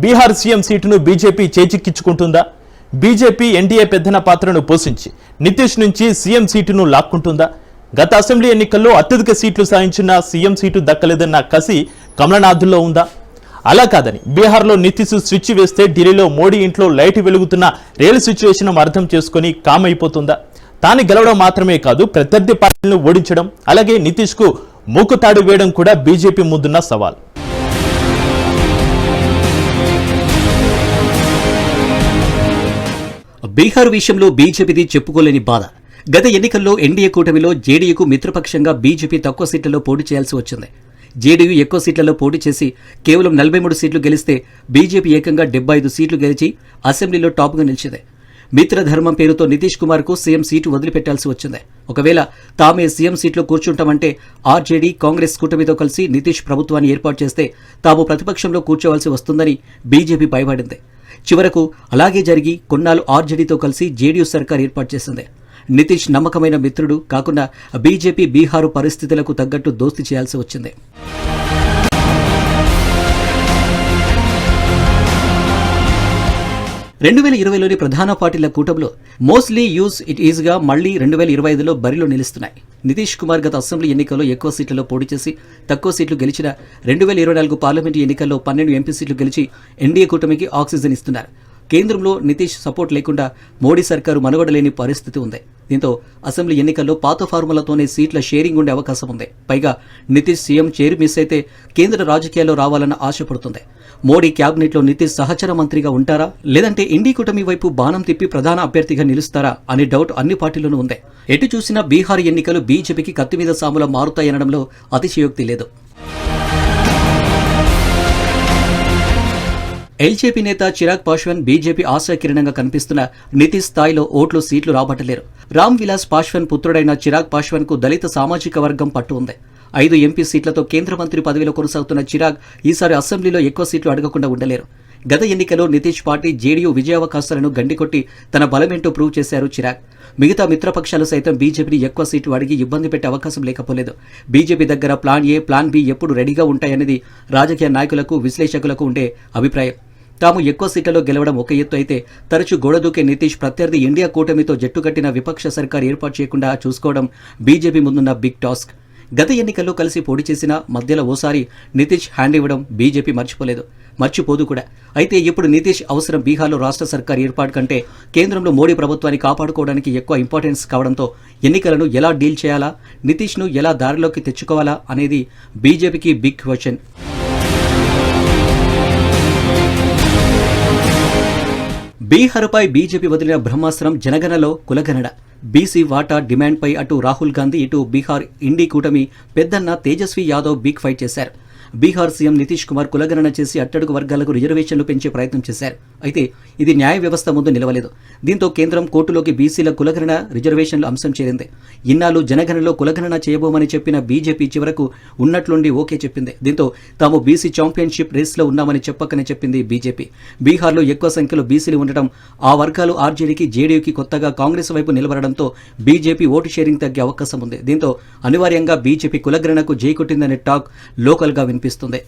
Bihar CM సీటును BJP చేజిక్కించుకుంటుందా? BJP NDA పెద్దన పాత్రను పోషించి నితీష్ నుంచి సీఎం సీటును లాక్కుంటుందా? గత అసెంబ్లీ ఎన్నికల్లో అత్యధిక సీట్లు సాధించిన సీఎం సీటు దక్కలేదన్న కసి కమలనాథుల్లో ఉందా? అలా కాదని బీహార్లో నితీష్ స్విచ్ వేస్తే ఢిల్లీలో మోడీ ఇంట్లో లైట్ వెలుగుతున్న రియల్ సిచ్యువేషన్ అర్థం చేసుకుని కామ్ అయిపోతుందా తాను గెలవడం మాత్రమే కాదు ప్రత్యర్థి పార్టీలను ఓడించడం అలాగే నితీష్కు మూకుతాడు వేయడం కూడా బీజేపీ ముందున్న సవాల్. బీహార్ విషయంలో బీజేపీది చెప్పుకోలేని బాధ. గత ఎన్నికల్లో ఎన్డీఏ కూటమిలో జేడీయూకు మిత్రపక్షంగా బీజేపీ తక్కువ సీట్లలో పోటీ చేయాల్సి వచ్చింది. జేడీయూ ఎక్కువ సీట్లలో పోటీ చేసి కేవలం నలభై మూడు సీట్లు గెలిస్తే బీజేపీ ఏకంగా డెబ్బై ఐదు సీట్లు గెలిచి అసెంబ్లీలో టాప్గా నిలిచింది. మిత్రధర్మం పేరుతో నితీష్ కుమార్కు సీఎం సీటు వదిలిపెట్టాల్సి వచ్చింది. ఒకవేళ తామే సీఎం సీట్లో కూర్చుంటామంటే ఆర్జేడీ కాంగ్రెస్ కూటమితో కలిసి నితీష్ ప్రభుత్వాన్ని ఏర్పాటు చేస్తే తాము ప్రతిపక్షంలో కూర్చోవలసి వస్తుందని బీజేపీ భయపడింది చివరకు అలాగే జరిగి కొన్నాళ్ళు ఆర్జేడీతో కలిసి జేడీయూ సర్కార్ ఏర్పాటు చేసింది. నితీష్ నమ్మకమైన మిత్రుడు కాకుండా బీజేపీ బీహారు పరిస్థితులకు తగ్గట్టు దోస్తి చేయాల్సి వచ్చింది. రెండు వేల ఇరవైలోని ప్రధాన పార్టీల కూటమిలో మోస్ట్లీ యూజ్ ఇట్ ఈజ్గా మళ్ళీ రెండు వేల ఇరవై ఐదులో బరిలో నిలుస్తున్నాయి. నితీష్ కుమార్ గత అసెంబ్లీ ఎన్నికల్లో ఎక్కువ సీట్లలో పోటీ చేసి తక్కువ సీట్లు గెలిచిన రెండు వేల ఇరవై నాలుగు పార్లమెంటు ఎన్నికల్లో పన్నెండు ఎంపీ సీట్లు గెలిచి ఎన్డీఏ కూటమికి ఆక్సిజన్ ఇస్తున్నారు. కేంద్రంలో నితీష్ సపోర్ట్ లేకుండా మోడీ సర్కారు మనుగడలేని పరిస్థితి ఉంది. దీంతో అసెంబ్లీ ఎన్నికల్లో పాత ఫార్ములాతోనే సీట్ల షేరింగ్ ఉండే అవకాశం ఉంది. పైగా నితీష్ సీఎం చేరు మిస్ అయితే కేంద్ర రాజకీయాల్లో రావాలన్న ఆశపడుతుంది. మోడీ క్యాబినెట్లో నితీష్ సహచర మంత్రిగా ఉంటారా? లేదంటే ఇండీ కూటమి వైపు బాణం తిప్పి ప్రధాన అభ్యర్థిగా నిలుస్తారా అనే డౌట్ అన్ని పార్టీలోనూ ఉంది. ఎటు చూసినా బీహార్ ఎన్నికలు బీజేపీకి కత్తి మీద సాముల మారుతాయనడంలో అతిశయోక్తి లేదు. ఎల్జేపీ నేత చిరాగ్ పాశ్వాన్ బీజేపీ ఆశాకిరణంగా కనిపిస్తున్న నితీష్ స్థాయిలో ఓట్లు సీట్లు రాబట్టలేరు. రామ్ విలాస్ పాశ్వాన్ పుత్రుడైన చిరాగ్ పాశ్వాన్కు దళిత సామాజిక వర్గం పట్టు ఉంది. ఐదు ఎంపీ సీట్లతో కేంద్ర మంత్రి పదవిలో కొనసాగుతున్న చిరాగ్ ఈసారి అసెంబ్లీలో ఎక్కువ సీట్లు అడగకుండా ఉండలేరు. గత ఎన్నికలో నితీష్ పార్టీ జేడీయూ విజయావకాశాలను గండికొట్టి తన బలమేంటో ప్రూవ్ చేశారు చిరాగ్. మిగతా మిత్రపక్షాలు సైతం బీజేపీని ఎక్కువ సీట్లు అడిగి ఇబ్బంది పెట్టే అవకాశం లేకపోలేదు. బీజేపీ దగ్గర ప్లాన్ ఏ ప్లాన్ బి ఎప్పుడు రెడీగా ఉంటాయనేది రాజకీయ నాయకులకు విశ్లేషకులకు ఉండే అభిప్రాయం. తాము ఎక్కువ సీట్లలో గెలవడం ఒక ఎత్తు అయితే తరచూ గోడదూకే నితీష్ ప్రత్యర్థి ఇండియా కూటమితో జట్టు కట్టిన విపక్ష సర్కార్ ఏర్పాటు చేయకుండా చూసుకోవడం బీజేపీ ముందున్న బిగ్ టాస్క్. గత ఎన్నికల్లో కలిసి పోటీ చేసిన మధ్యలో ఓసారి నితీష్ హ్యాండ్ ఇవ్వడం బీజేపీ మర్చిపోలేదు. మర్చిపోదు కూడా. అయితే ఇప్పుడు నితీష్ అవసరం బీహార్లో రాష్ట్ర సర్కార్ ఏర్పాటు కంటే కేంద్రంలో మోడీ ప్రభుత్వాన్ని కాపాడుకోవడానికి ఎక్కువ ఇంపార్టెన్స్ కావడంతో ఎన్నికలను ఎలా డీల్ చేయాలా నితీష్ను ఎలా దారిలోకి తెచ్చుకోవాలా అనేది బీజేపీకి బిగ్ క్వశ్చన్. బీహార్పై బీజేపీ వదిలిన బ్రహ్మాస్త్రం జనగణలో కులగణన. బీసీ వాటా డిమాండ్పై అటు రాహుల్ గాంధీ ఇటు బీహార్ ఇండీ కూటమి పెద్దన్న తేజస్వి యాదవ్ బిగ్ ఫైట్ చేశారు. బీహార్ సీఎం నితీష్ కుమార్ కులగణన చేసి అట్టడుగు వర్గాలకు రిజర్వేషన్లు పెంచే ప్రయత్నం చేశారు. అయితే ఇది న్యాయ వ్యవస్థ ముందు నిలవలేదు. దీంతో కేంద్రం కోర్టులోకి బీసీల కులగణన రిజర్వేషన్లు అంశం చేరింది. ఇన్నాళ్ళు జనగణనలో కులగణన చేయబోమని చెప్పిన బీజేపీ చివరకు ఉన్నట్లుండి ఓకే చెప్పింది. దీంతో తాము బీసీ ఛాంపియన్షిప్ రేస్లో ఉన్నామని చెప్పకనే చెప్పింది బీజేపీ. బీహార్లో ఎక్కువ సంఖ్యలో బీసీలు ఉండటం ఆ వర్గాలు ఆర్జేడీకి జేడీయూకి కొత్తగా కాంగ్రెస్ వైపు నిలబడడంతో బీజేపీ ఓటు షేరింగ్ తగ్గే అవకాశం ఉంది. దీంతో అనివార్యంగా బీజేపీ కులగణనకు జైకొట్టిందనే టాక్ లోకల్గా కనిపిస్తుంది.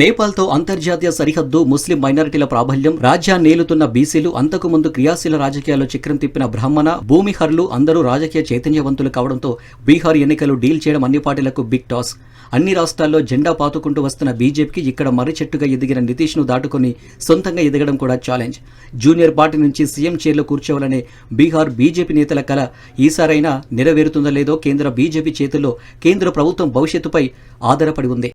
నేపాల్తో అంతర్జాతీయ సరిహద్దు ముస్లిం మైనారిటీల ప్రాబల్యం రాజ్యాన్ని నేలుతున్న బీసీలు అంతకుముందు క్రియాశీల రాజకీయాల్లో చక్రం తిప్పిన బ్రాహ్మణ భూమిహర్లు అందరూ రాజకీయ చైతన్యవంతులు కావడంతో బీహార్ ఎన్నికలు డీల్ చేయడం అన్ని పార్టీలకు బిగ్ టాస్. అన్ని రాష్ట్రాల్లో జెండా పాతుకుంటూ వస్తున్న బీజేపీకి ఇక్కడ మర్రి చెట్టుగా ఎదిగిన నితీష్ను దాటుకొని సొంతంగా ఎదగడం కూడా ఛాలెంజ్. జూనియర్ పార్టీ నుంచి సీఎం చైర్లో కూర్చోవాలనే బీహార్ బీజేపీ నేతల కల ఈసారైనా నెరవేరుతుందో లేదో కేంద్ర బీజేపీ చేతుల్లో కేంద్ర ప్రభుత్వం భవిష్యత్తుపై ఆధారపడి ఉంది.